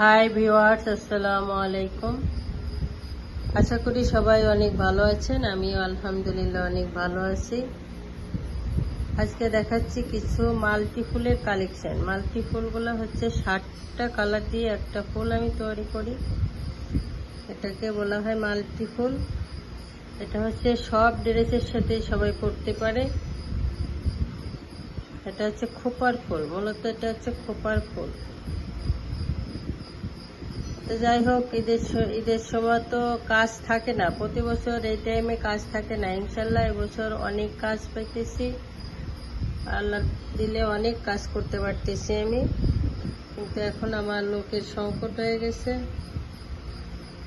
High viewers আসসালামু আলাইকুম। আশা করি সবাই অনেক ভালো আছেন, আমিও আলহামদুলিল্লাহ অনেক ভালো আছি। আজকে দেখাচ্ছি কিছু মাল্টি ফুলের কালেকশন মাল্টি ফুলগুলো হচ্ছে ষাটটা কালার দিয়ে একটা ফুল আমি তৈরি করি। এটাকে বলা হয় মাল্টি ফুল এটা হচ্ছে সব ড্রেসের সাথে সবাই পরতে পারে। এটা হচ্ছে খোপার ফুল। মূলত এটা হচ্ছে খোপার ফুল। তো যাই হোক, ঈদের ঈদের সময় তো কাজ থাকে না। প্রতি বছর এই টাইমে কাজ থাকে না। ইনশাল্লাহ এবছর অনেক কাজ পাইতেছি। আল্লাহ দিলে অনেক কাজ করতে পারতেছি আমি। কিন্তু এখন আমার লোকের সংকট হয়ে গেছে।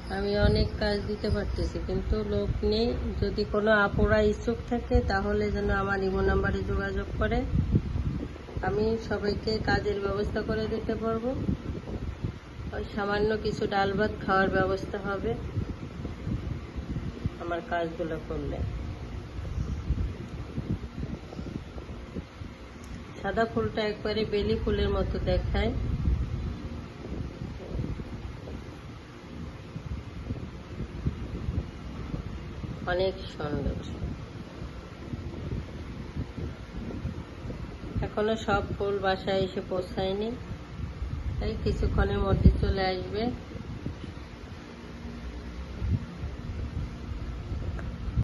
আমি অনেক কাজ দিতে পারতেছি, কিন্তু লোক নেই। যদি কোনো আপুরা ইচ্ছুক থাকে, তাহলে যেন আমার ইমো নাম্বারে যোগাযোগ করে। আমি সবাইকে কাজের ব্যবস্থা করে দিতে পারব। সামান্য কিছু ডাল ভাত খাওয়ার ব্যবস্থা হবে। আমার কাজগুলো করলে সাদা ফুলটা একবারে বেলি ফুলের মতো দেখায়। অনেক সুন্দর। এখনও সব ফুল বাসায় এসে পৌঁছায়নি। এই কিছুক্ষণের মধ্যে চলে আসবে।